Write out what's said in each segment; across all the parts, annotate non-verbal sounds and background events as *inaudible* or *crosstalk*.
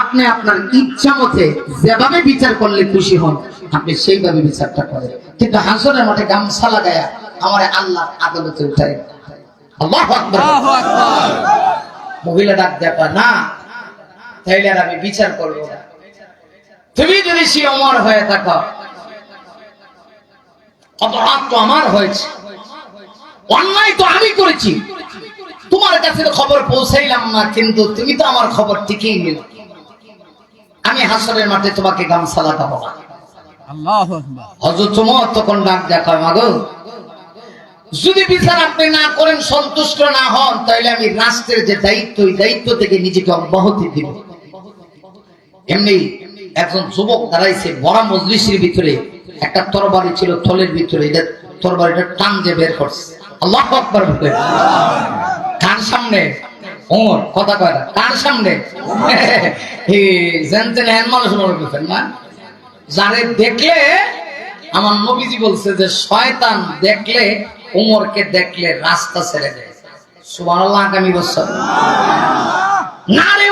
আপনি আপনার ইচ্ছা মতে যেভাবে বিচার করলে খুশি হন আপনি সেইভাবে বিচারটা করেন। কিন্তু হাসনের মাঠে গামছা লাগায়া আমার আল্লাহ আদালতে উঠায়। আল্লাহ মহিলা ডাক দেখা না তাইলে আর আমি বিচার করব না। তুমি যদি সে অমর হয়ে থাকো অপরাধ তো আমার হয়েছে। অন্যায় তো আমি করেছি। তোমার কাছে খবর পৌঁছাইলাম না কিন্তু তুমি তো আমার খবর ঠিকই নিল। আমি হাসরের মাঠে তোমাকে গামছা লাগাবো না। হজরত তোমার তখন ডাক দেখা মাগো যদি বিচার আপনি না করেন সন্তুষ্ট না হন তাহলে আমি রাষ্ট্রের যে দায়িত্ব এই দায়িত্ব থেকে নিজেকে অব্যাহতি দিব। এমনি একজন যুবক দাঁড়াইছে বড় মজলিসের ভিতরে একটা তরবারি ছিল থলের ভিতরে এটা তরবারিটা টান দিয়ে বের করছে। আল্লাহ আকবার কার সামনে? ওমর, কথা কয় কার সামনে। জানতেন মানুষ মনে করছেন না, যারে দেখলে, আমার নবীজি বলছে যে, শয়তান দেখলে উমরকে দেখলে রাস্তা ছেড়ে দেয়। আগামী বছর। না রে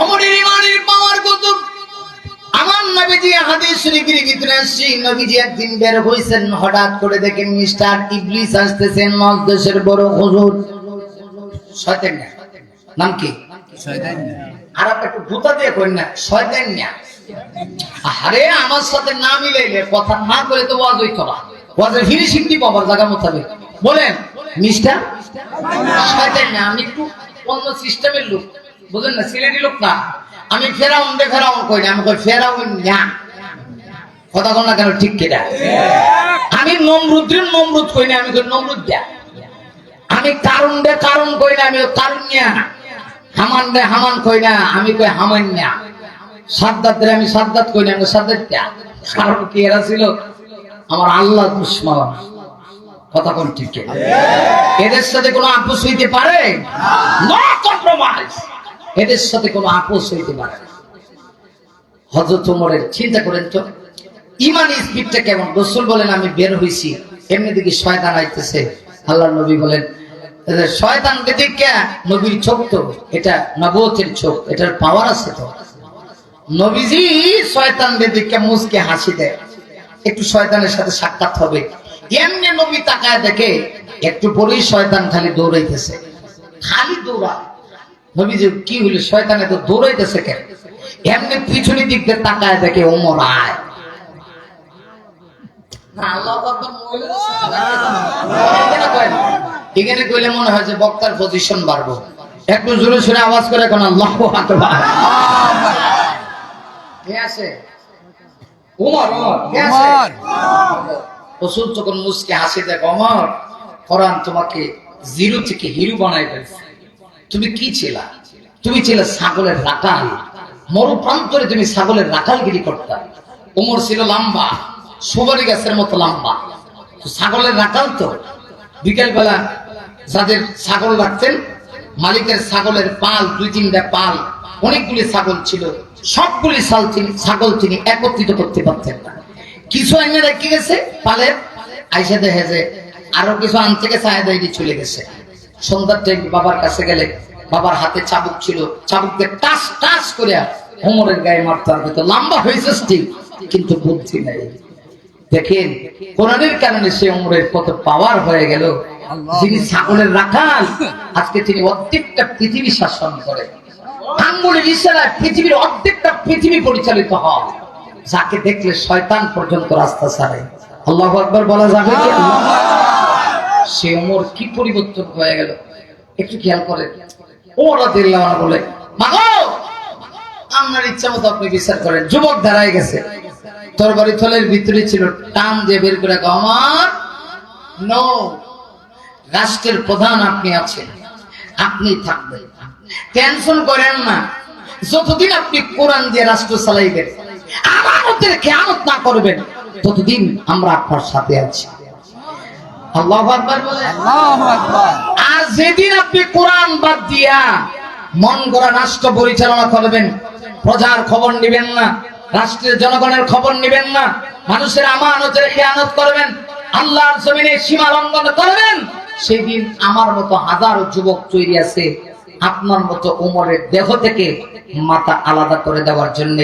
অমরের আমার নবীজি ভিতরে আসছি, নবীজি বের হঠাৎ করে দেখেন মিস্টার ইবলিস আসতেছেন মজদেশের বড় হুজুর। শয়তান না। নাম কি? শয়তান। আর আপনি একটু ভূতা দিয়ে করেন না শয়তান না। আরে আমার সাথে না মিলাইলে কথা না করে তো ওয়াজ হইতো না। ওয়াজের ফিনিশিং দিব আমার জায়গা মোতাবেক। বলেন মিস্টার শয়তান না আমি একটু অন্য সিস্টেমের লোক। বুঝলেন না সিলেটি লোক না। আমি ফেরাউন দে ফেরাউন কই না আমি কই ফেরাউন না। কথা কন না কেন ঠিক কেটা আমি নমরুদ্রের নমরুদ কই না আমি কই নমরুদ দা আমি কারণ দে কারণ কই না আমি কারণ না হামান দে হামান কই না আমি কই হামান না সাদ্দাত রে আমি সাদ্দাত কই না আমি সাদ্দাত কারণ কি এরা ছিল? আমার আল্লাহ দুশ্মন। কথা কোন ঠিক? এদের সাথে কোনো আপোষ হইতে পারে? নো কম্প্রোমাইজ এদের সাথে কোনো আপোষ হইতে পারে হজরত ওমরের চিন্তা করেন তো ইমানি স্পিডটা কেমন? রসুল বলেন, আমি বের হইছি। এমনি দিকে শয়তান আইতেছে। আল্লাহ নবী বলেন শয়তান বেদিকা নবীর চোখ তো, এটা নবতের চোখ, এটার পাওয়ার আছে তো। নবীজি শয়তান বেদিকা মুসকে হাসি দেয়, একটু শয়তানের সাথে সাক্ষাৎ হবে। এমনি নবী তাকায় দেখে, একটু পরেই শয়তান খালি দৌড়াইতেছে, খালি দৌড়া। নবীজি, কি হইল? শয়তানে তো দৌড়াইতেছে কেন? এমনি পিছনের দিক দিয়ে তাকায় দেখে ওমর আয় না, আল্লাহু আকবার মহিলা এখানে কইলে মনে হয় যে বক্তার পজিশন বাড়বো। একটু জোরে সোরে আওয়াজ করে কোন আল্লাহ আকবার। কে আছে? উমর উমর কে আছে? উমর। রসুল তখন মুসকে হাসি দেখ অমর কোরআন তোমাকে জিরো থেকে হিরো বানাই ফেলছে। তুমি কি ছিলা? তুমি ছিলে ছাগলের রাখাল। মরু প্রান্তরে তুমি ছাগলের রাখালগিরি করতা। উমর ছিল লম্বা। সুপারি গাছের মতো লম্বা। ছাগলের রাখাল তো? বিকেল বেলা যাদের ছাগল রাখতেন, মালিকের ছাগলের পাল, দুই তিনটা পাল, অনেকগুলি ছাগল ছিল। সবগুলি ছাল তিনি ছাগল তিনি একত্রিত করতে পারতেন না। কিছু এনে রেখে গেছে পালের। আইসা দেখে যে আরও কিছু আনতে গেছে, আয় দেয়নি চলে গেছে। সন্ধ্যার টাইম বাবার কাছে গেলে বাবার হাতে চাবুক ছিল। চাবুককে টাস টাস করে হোমরের গায়ে মারতে হবে। তো লম্বা হয়েছে কিন্তু বুদ্ধি নাই। দেখেন কোরআনের কারণে সে উমরের কত পাওয়ার হয়ে গেল। যিনি ছাগলের রাখাল আজকে তিনি অর্ধেকটা পৃথিবী শাসন করে আঙ্গুলের ইশারায় পৃথিবীর অর্ধেকটা পৃথিবী পরিচালিত হয়। যাকে দেখলে শয়তান পর্যন্ত রাস্তা ছাড়ে। আল্লাহ আকবর বলা যাবে কি? সে ওমর কি পরিবর্তন হয়ে গেল? একটু খেয়াল করেন। ওরা দিল্লাহ বলে মাগো আপনার ইচ্ছা মতো আপনি বিচার করেন। যুবক দাঁড়ায় গেছে। তরবারি থলের ভিতরে ছিল টান দিয়ে বের করে আমার। নো রাষ্ট্রের প্রধান আপনি আছেন। আপনি থাকবেন। টেনশন করেন না। যতদিন আপনি কোরআন দিয়ে রাষ্ট্র চালাইবেন আমার মধ্যে খেয়ানত না করবেন ততদিন আমরা আপনার সাথে আছি। আল্লাহ আর যেদিন আপনি কোরআন বাদ দিয়া মন গড়া রাষ্ট্র পরিচালনা করবেন প্রজার খবর নেবেন না। রাষ্ট্রের জনগণের খবর নেবেন না। মানুষের আমানতের খেয়ানত করবেন। আল্লাহর জমিনে সীমা লঙ্ঘন করবেন। সেদিন আমার মতো হাজারো যুবক তৈরি আছে আপনার মতো উমরের দেহ থেকে মাথা আলাদা করে দেওয়ার জন্য।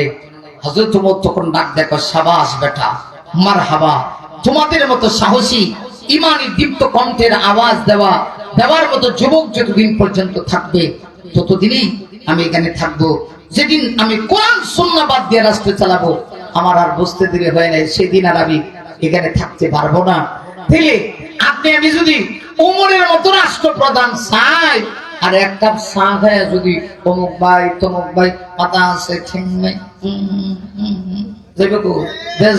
হজরত উমর তখন ডাক দেখো সাবাস বেটা মার হাবা তোমাদের মতো সাহসী, ইমানি, দীপ্ত কণ্ঠের আওয়াজ দেওয়া, দেওয়ার মতো যুবক যতদিন পর্যন্ত থাকবে, ততদিনই আমি এখানে থাকব। যেদিন আমি কোরআন সুন্নাবাদ দিয়ে রাষ্ট্র চালাবো, আমার আর বুঝতে দিলে হয় নাই, সেদিন আর আমি এখানে থাকতে পারব না। তাহলে আপনি, আমি যদি উমরের মতো রাষ্ট্রপ্রধান চাই, আর এক কাপ চা খায় যদি অমুক ভাই, তমুক ভাই পাতা আছে ঠিক নাই, হুম। দেশ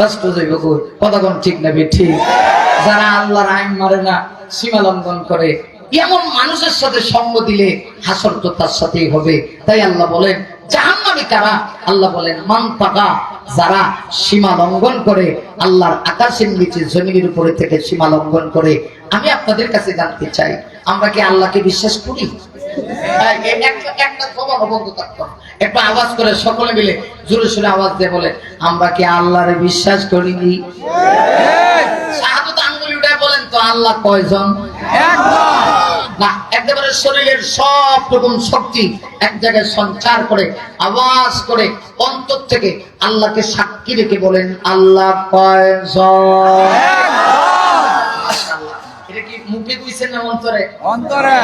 রাষ্ট্র ঠিক না ঠিক। যারা আল্লাহর আইন মারে না, সীমা লঙ্ঘন করে এমন মানুষের সাথে সঙ্গ দিলে হাসর তো তার সাথেই হবে। তাই আল্লাহ বলেন জাহান্নামী কারা? আল্লাহ বলেন মান তাকা যারা সীমা লঙ্ঘন করে আল্লাহর আকাশের নিচে জমিনের উপরে থেকে সীমা লঙ্ঘন করে আমি আপনাদের কাছে জানতে চাই আমরা কি আল্লাহকে বিশ্বাস করি? একটা আওয়াজ করে সকলে মিলে জোরে সোরে আওয়াজ দিয়ে বলে আমরা কি আল্লাহরে বিশ্বাস করিনি শাহাদত আঙ্গুলি উঠায় বলেন তো আল্লাহ কয়জন? না একেবারে শরীরের সব রকম শক্তি এক জায়গায় সঞ্চার করে আওয়াজ করে অন্তর থেকে আল্লাহকে সাক্ষী রেখে বলেন আল্লাহ। এটা কি মুখে কইছেন না অন্তরে? অন্তরে।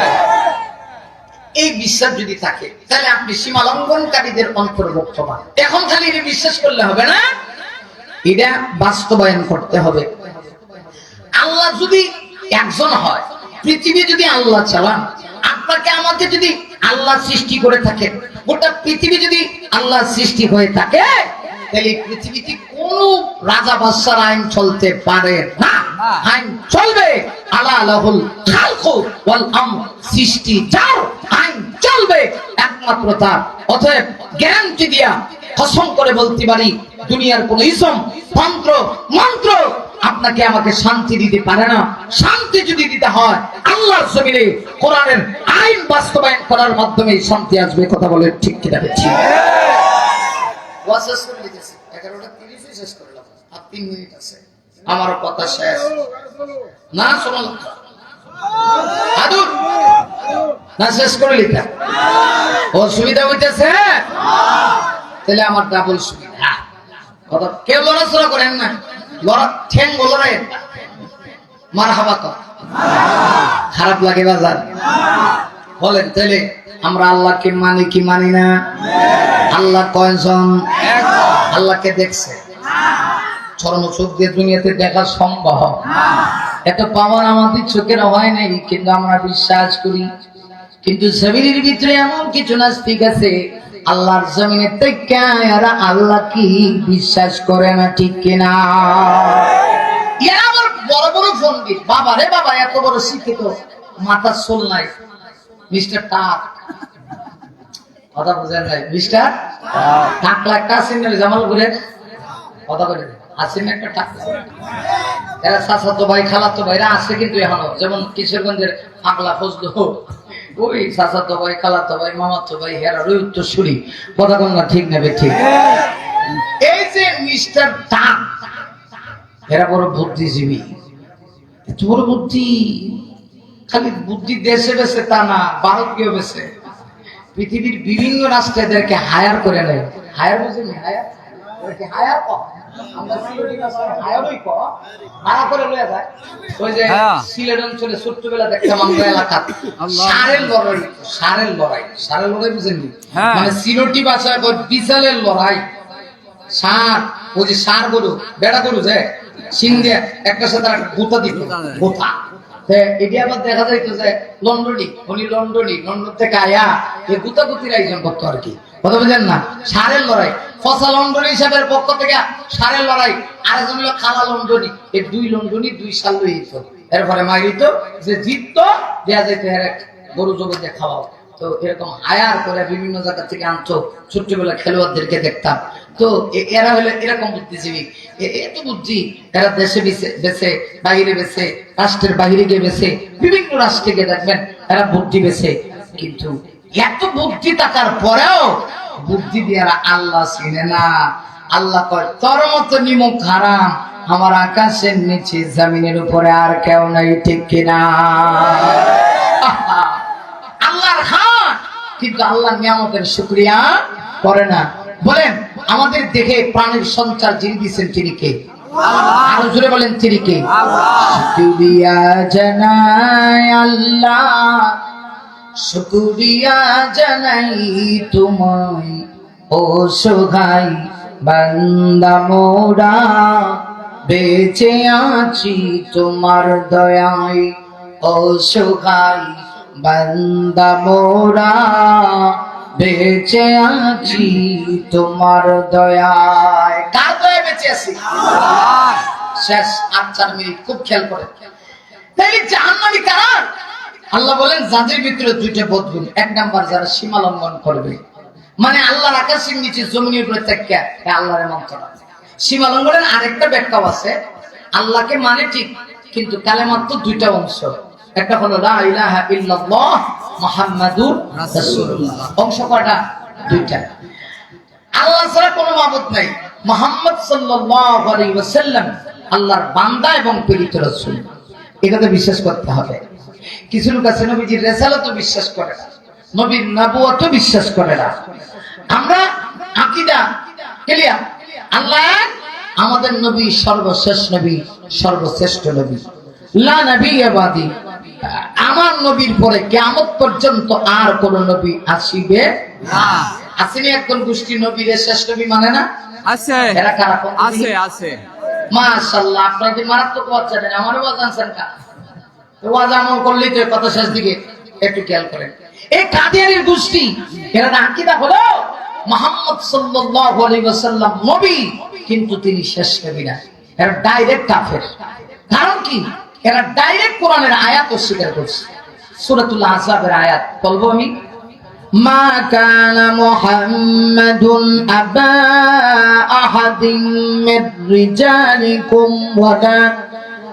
এই বিশ্বাস যদি থাকে তাহলে আপনি সীমা লঙ্ঘনকারীদের অন্তর্ভুক্ত হন এখন খালি এটা বিশ্বাস করলে হবে না? এটা বাস্তবায়ন করতে হবে। আল্লাহ যদি একজন হয় পৃথিবী যদি আল্লাহ চালান আপনাকে আমাকে যদি আল্লাহ সৃষ্টি করে থাকে, গোটা পৃথিবী যদি আল্লাহ সৃষ্টি হয়ে থাকে, তাহলে পৃথিবীতে কোন রাজা বাদশার আইন চলতে পারে না। আইন চলবে। আলা লাহুল খালকু ওয়াল আমর। সৃষ্টি যার আইন চলবে, একমাত্র তার। অতএব গ্যারান্টি দিয়া কসম করে বলতে পারি, দুনিয়ার কোন ইসম, তন্ত্র, মন্ত্র আপনাকে আমাকে শান্তি দিতে পারে না। শান্তি যদি দিতে হয়, আল্লাহর জমিনে কোরআনের আইন বাস্তবায়ন করার মাধ্যমে শান্তি আসবে, কথা বলে ঠিক কিনা আমার কথা না না শেষ হইতেছে তাহলে আমার ডাবল সুবিধা কেউ লড়াচড়া করেন না হাবা খারাপ লাগে বাজার। বলেন তাহলে আমরা আল্লাহকে মানি কি মানি না? আল্লাহ কয়জন? আল্লাহকে দেখছে। চরম দুনিয়াতে দেখা সম্ভব। এত পাওয়ার আমাদের চোখের হয় নাই, কিন্তু আমরা বিশ্বাস করি। কিন্তু জমিনের ভিতরে এমন কিছু নাস্তিক আছে আল্লাহর জমিনে এরা আল্লাহ কি বিশ্বাস করে না, ঠিক কিনা? এরা আবার বড় বড় পন্ডিত বাবা রে বাবা, এত বড় শিক্ষিত। মাথার সোল নাই। মিস্টার টাক। কথা বুঝেন নাই? মিস্টার টাকলা একটা আছেন না জামালপুরে? কথা বলে আছেন একটা টাকলা এরা চাচাতো ভাই, খালাতো ভাইরা আছে কিন্তু এখনও। যেমন কিশোরগঞ্জের পাগলা ফজল। ওই ভাই ভাই ভাই হেরা ওই কথা ঠিক নেবে ঠিক। এই যে মিস্টার এরা বড় বুদ্ধিজীবী। এত বড় বুদ্ধি, খালি বুদ্ধি দেশে বেছে তা না, ভারতীয় বেছে। পৃথিবীর বিভিন্ন রাষ্ট্র এদেরকে হায়ার করে নেয়। হায়ার বুঝেন হায়ার এদেরকে হায়ার আমরা সিলেটি হায়ারই কর ভাড়া করে লয়ে যায়। ওই যে। সিলেট অঞ্চলে ছোট্টবেলা দেখতাম আমরা এলাকা। সারের লড়াই সারের লড়াই। সারের লড়াই বুঝেননি। মানে সিলোটি ভাষায় কয় বিশালের লড়াই। সার ওই যে সার গরু বেড়া গরু যে সিং দিয়ে একটা সাথে গোতা দিত। গোতা এটি আবার দেখা যাইতো যে লন্ডনি উনি লন্ডনি লন্ডন থেকে আয়া এই গুতাগুতির আয়োজন করতো আর কি। না? সারের লড়াই। ফসা লন্ডন হিসাবের পক্ষ থেকে সারের লড়াই। আরেকজন হলো খালা লন্ডনি। এই দুই লন্ডনি, দুই সাল এরপরে মারিত যে জিততো যেত গরু দিয়ে খাওয়াও। তো এরকম করে বিভিন্ন জায়গা থেকে আনতো ছোট্টবেলা খেলোয়াড়দেরকে দেখতাম। তো এরা হলো এরকম বুদ্ধিজীবী। এত বুদ্ধি। এরা দেশে বেছে- বাইরে বেছে, রাষ্ট্রের বাইরে গিয়ে বেছে, বিভিন্ন রাষ্ট্রে গিয়ে দেখবেন, এরা বুদ্ধি বেছে। কিন্তু এত বুদ্ধি থাকার পরেও বুদ্ধি দিয়ে আল্লাহ চিনে না। আল্লাহ কয় তোর মতো নিমুখ হারাম আমার আকাশের নিচে জমিনের উপরে আর কেউ নাই ঠিক কিনা! *laughs* আল্লাহর কিন্তু আল্লাহ নিয়ামতের শুক্রিয়া করে না। বলেন আমাদের দেখে প্রাণের সঞ্চার যিনি দিচ্ছেন তিনি কে? আরও জোরে বলেন তিনি কে? আল্লাহ। শুক্রিয়া জানাই তোমায় ও সোহাই বান্দা মোরা। বেঁচে আছি তোমার দয়ায় ও সোহাই বান্দা মোরা। বেঁচে আছি তোমার দয়ায়। কার দয়ায় বেঁচে আছি? শেষ আট চার মিনিট খুব খেয়াল করে। তাইলে জাহান্নামী কারা? আল্লাহ বলেন, যাদের ভিতরে দুইটা বদগুণ, এক নাম্বার যারা সীমা লঙ্ঘন করবে। মানে আল্লাহর আকাশের নিচে জমিনের উপরে থেকে আল্লাহর সীমা লঙ্ঘনের আরেকটা ব্যাখ্যাও আছে। আল্লাহকে মানে ঠিক, কিন্তু কালেমার তো দুইটা অংশ। একটা হলো অংশ দুইটা। আল্লাহ ছাড়া কোনো মাবুদ নাই। মোহাম্মদ সাল্লাল্লাহু আল্লাহর বান্দা এবং প্রেরিত রাসূল। এটাতে বিশ্বাস করতে হবে। কিছু লোক আছে নবীজির রেসালাতও বিশ্বাস করে না নবীর নবুয়তও বিশ্বাস করে না। আমরা আকীদা ক্লিয়ার আল্লাহ আমাদের নবী সর্বশেষ নবী সর্বশ্রেষ্ঠ নবী। লা নবী বাদী আমার নবীর পরে কিয়ামত পর্যন্ত আর কোন নবী আসিবে না। আসেনি একজন গোষ্ঠী নবীর শেষ নবী মানে না? আছে। এরা কারা? আছে আছে। মাশাআল্লাহ আপনাদের মারাত্মক জানেন? আমারও কা তো ওয়াজ আমল করলেই শেষ দিকে। একটু খেয়াল করেন। এই কাদিয়ানির গোষ্ঠী, এরা আকিদা হলো। মোহাম্মদ সাল্লাল্লাহু আলাইহি ওয়াসাল্লাম নবী, কিন্তু তিনি শেষ নবী কারণ কি? এরা ডাইরেক্ট কোরআনের আয়াত অস্বীকার করছে। সূরাতুল আহজাবের আয়াত বলব আমি। মা কানা মুহাম্মাদুন আবা আহাদিন মির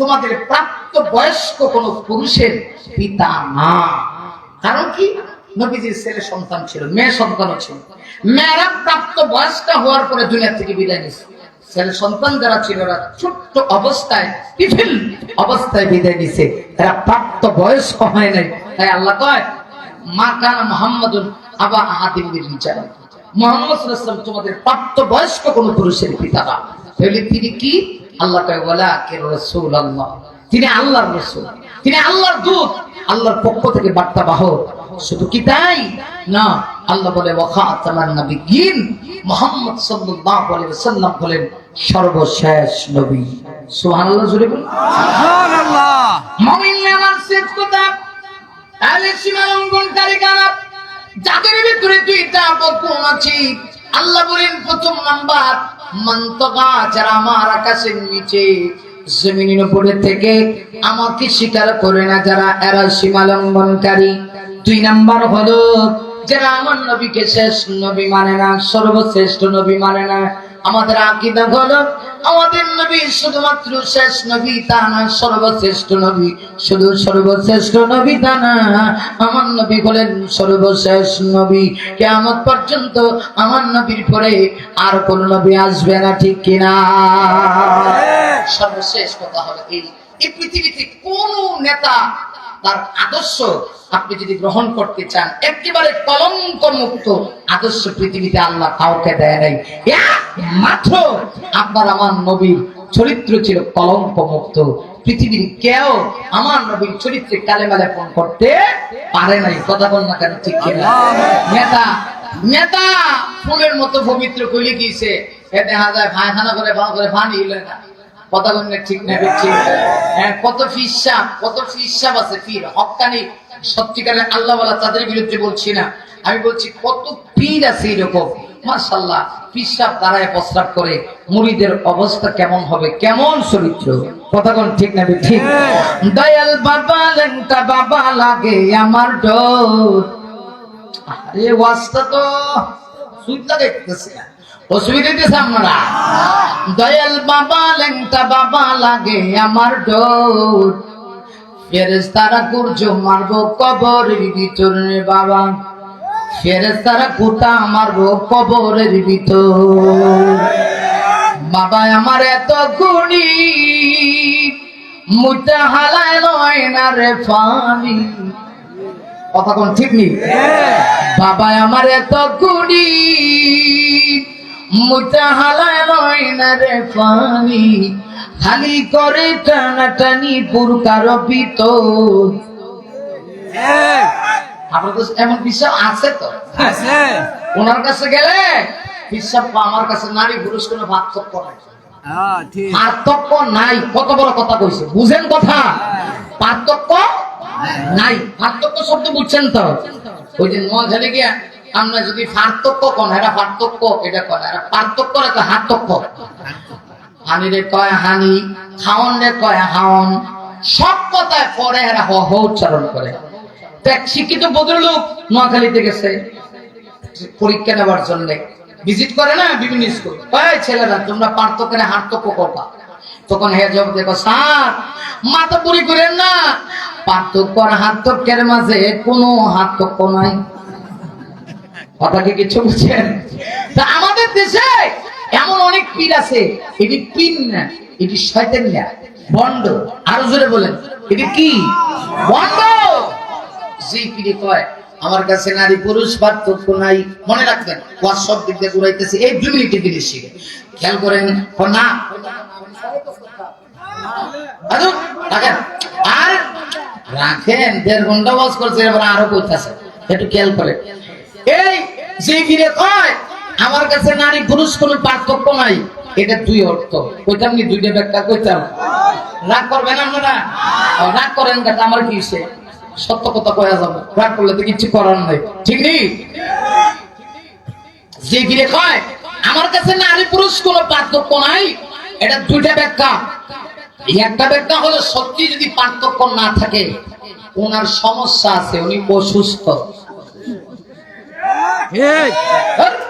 তোমাদের প্রাপ্ত বয়স্ক কোন পুরুষের পিতা না কারণ কি? নবীজির ছেলে সন্তান ছিল, মেয়ে সন্তানও ছিল। মেয়েরা প্রাপ্ত বয়স্ক হওয়ার পরে দুনিয়া থেকে বিদায় নিছে। ছেলে সন্তান যারা ছিল, ওরা ছোট্ট অবস্থায় টিফিল অবস্থায় বিদায় নিছে। এরা প্রাপ্ত বয়স্ক হয় নাই। তাই আল্লাহ কয়, মা কানা মুহাম্মাদুন আবা আহাদিম রিজাল মুহাম্মদ তোমাদের প্রাপ্ত বয়স্ক কোন পুরুষের পিতা তাহলে তিনি কি? আল্লাহ কে রাসূলুল্লাহ? তিনি আল্লাহর রাসূল। তিনি আল্লাহর দূত। আল্লাহর পক্ষ থেকে বার্তা বাহক। শুধু কি তাই? না আল্লাহ বলে মুহাম্মদ সাল্লাল্লাহু আলাইহি ওয়াসাল্লাম হলেন সর্বশেষ নবী। সুবহানাল্লাহ জুড়ে বলুন। সুবহানাল্লাহ। মমিন আমার শেষ কথা। তাহলে সীমা লঙ্ঘনকারী কারা? যাদের ভিতরে দুইটা আছে। আল্লাহ বলেন প্রথম নাম্বার মন্তকা যারা আমার আকাশের নিচে জমিনের উপরে থেকে আমাকে স্বীকার করে না, যারা এরা সীমা লঙ্ঘনকারী। দুই নাম্বার হলো, যারা আমার নবীকে শেষ নবী মানে না, সর্বশ্রেষ্ঠ নবী মানে না আমাদের আকিদা হলো আমাদের নবী শুধুমাত্র শেষ নবী তা না সর্বশ্রেষ্ঠ নবী। শুধু সর্বশ্রেষ্ঠ নবী তা না আমার নবী হলেন সর্বশেষ নবী। কেমন পর্যন্ত আমার নবীর পরে আর কোন নবী আসবে না ঠিক কিনা? সর্বশেষ কথা হলো এই এই পৃথিবীতে কোন নেতা তার আদর্শ আপনি যদি গ্রহণ করতে চান, একেবারে কলঙ্ক মুক্ত আদর্শ পৃথিবীতে আল্লাহ কাউকে দেয় নাই। মাত্র আপনার আমার নবীর চরিত্র ছিল কলঙ্ক মুক্ত পৃথিবীর কেউ আমার নবীর চরিত্রে কালেমা লেপন করতে পারে নাই। কথা বল না কেন, ঠিক নেতা নেতা ফুলের মতো পবিত্র কইলে গিয়েছে এ দেখা যায় ভাইখানা করে ভালো করে ফানি না। কথা ঠিক না, ঠিক হ্যাঁ কত কত আছে আল্লাহ তাদের বিরুদ্ধে বলছি না। আমি বলছি, কত পীর আছে এরকম? মার্শাল্লাহ পিসাব করে, মুড়িদের অবস্থা কেমন হবে? কেমন চরিত্র? কথা ঠিক না, ঠিক? দয়াল বাবা লেংটা বাবা লাগে আমার ডোর। আরে, ওয়াজটা তো দেখতেছে না। অসুবিধা দিতেছে আপনারা? দয়াল বাবা লেংটা বাবা লাগে আমার ডোর ফেরেস তারা কুর্জ মারবো কবরের ভিতরে বাবা। ফেরেস তারা কুটা মারবো কবরের ভিতর। বাবা আমার এত গুণী। মুটা হালায় লয় না রে ফানি। কথা কোন ঠিক নেই? বাবা আমার এত গুণী। মুটা হালায় লয় না রে ফানি খালি করে টানাটানি পুরকার আপনার কাছে এমন বিশ্বাস আছে তো? ওনার কাছে গেলে বিশ্বাস আমার কাছে নারী পুরুষ কোনো পার্থক্য নাই। হ্যাঁ পার্থক্য নাই কত বড় কথা কইছে বুঝেন কথা? পার্থক্য নাই পার্থক্য শব্দ বুঝছেন তো? ওই যে নোয়াখালী গিয়া আমরা যদি পার্থক্য কোন এটা পার্থক্য, এটা কয় এটা পার্থক্য রেখে হার্থক্য হানি রে কয় হানি খাওন রে কয় হাওন, সব কথায় পরে এরা হ হ উচ্চারণ করে। তো এক শিক্ষিত ভদ্রলোক নোয়াখালীতে গেছে পরীক্ষা নেওয়ার জন্য। ভিজিট করে না বিভিন্ন স্কুল ওই ছেলেরা, তোমরা পার্থক্য না হার্থক্য করবা। তখন হে জব দেখো, স্যার, মাথা পুরি করেন না। পার্থক্য আর হার্থক্যের মাঝে কোনো হার্থক্য নাই। কথা কি কিছু বুঝছেন তা আমাদের দেশে এমন অনেক পীর আছে, এটি পীর না, এটি শয়তান না, বন্ড। আরও জোরে বলেন, এটি কি? বন্ড! সেই পীরে কয়, আমার কাছে নারী পুরুষ পার্থক্য নাই। মনে রাখবেন ওয়ার সব দিক দিয়ে ঘুরাইতেছে, এই দু মিনিটে শিখে খেয়াল করেন না। আর রাখেন, দেড় ঘণ্টা ওয়াজ করছে, এবার আরও কইতাছে একটু খেয়াল করে। এই কয়, আমার কাছে নারী পুরুষ পার্থক্য নাই। এটা দুই অর্থ। দুইটা ব্যাখ্যা রাগ করবেন আপনারা? রাগ করেন আমার কি সে সত্য কথা কয়া যাব। রাগ করলে তো কিছু করার নাই। ঠিক নেই কয়, আমার কাছে নারী পুরুষ কোনো পার্থক্য নাই। এটা দুইটা ব্যাখ্যা। একটা ব্যাখ্যা হলো, সত্যি যদি পার্থক্য না থাকে, ওনার সমস্যা আছে, উনি অসুস্থ।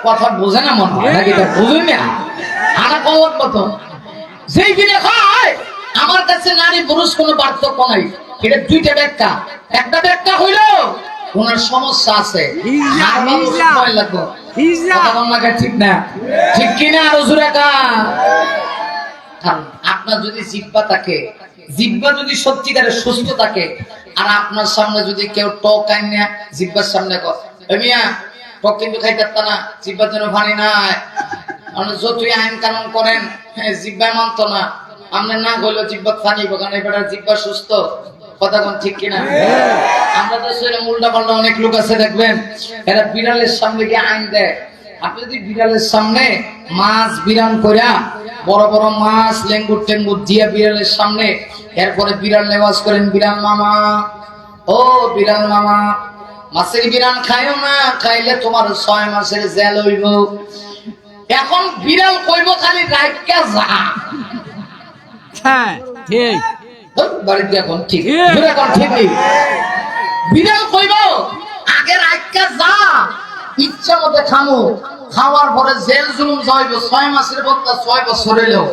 কথা বোঝে না মনে হয় নাকি বুঝুন না? আনা কমর মতো যেই কয় আমার কাছে নারী পুরুষ কোনো পার্থক্য নাই। এটা দুইটা ব্যাখ্যা। একটা ব্যাখ্যা হইল ওনার সমস্যা আছে। ঠিক না। ঠিক কিনা আরও আপনার যদি জিব্বা থাকে জিব্বা যদি সত্যিকারে সুস্থ থাকে আর আপনার সামনে যদি কেউ টক আইন জিব্বার সামনে কর "এ মিয়া টক কিন্তু খাইতে না জিব্বার জন্য ভানি নাই। আপনি যতই আইন কানুন করেন হ্যাঁ, জিব্বায় মানত না। আপনি না গেলেও জিব্বা ফানি কারণ এবার জিব্বা সুস্থ। কথা আমরা তো পাল্টা অনেক লোক আছে দেখবেন। বিড়ালের সামনে আইন আপনি যদি বিড়ালের সামনে মাছ কইরা বড় বড় মাছ দিয়া বিড়ালের সামনে এরপরে বিড়াল নেওয়াজ করেন বিড়াল মামা ও বিড়াল মামা মাছের বিরান খাইও না খাইলে তোমার ছয় মাসের জেল হইব। এখন বিড়াল কইব খালি যা। হ্যাঁ ঠিক। বাড়িতে এখন ঠিক। এখন ঠিক নেই। বিড়াল কইব আগে রাইকা যা ইচ্ছা মতো খামো। খাওয়ার পরে জেল জুলুম যাইব ছয় মাসের বদলা ছয় বছর এলেও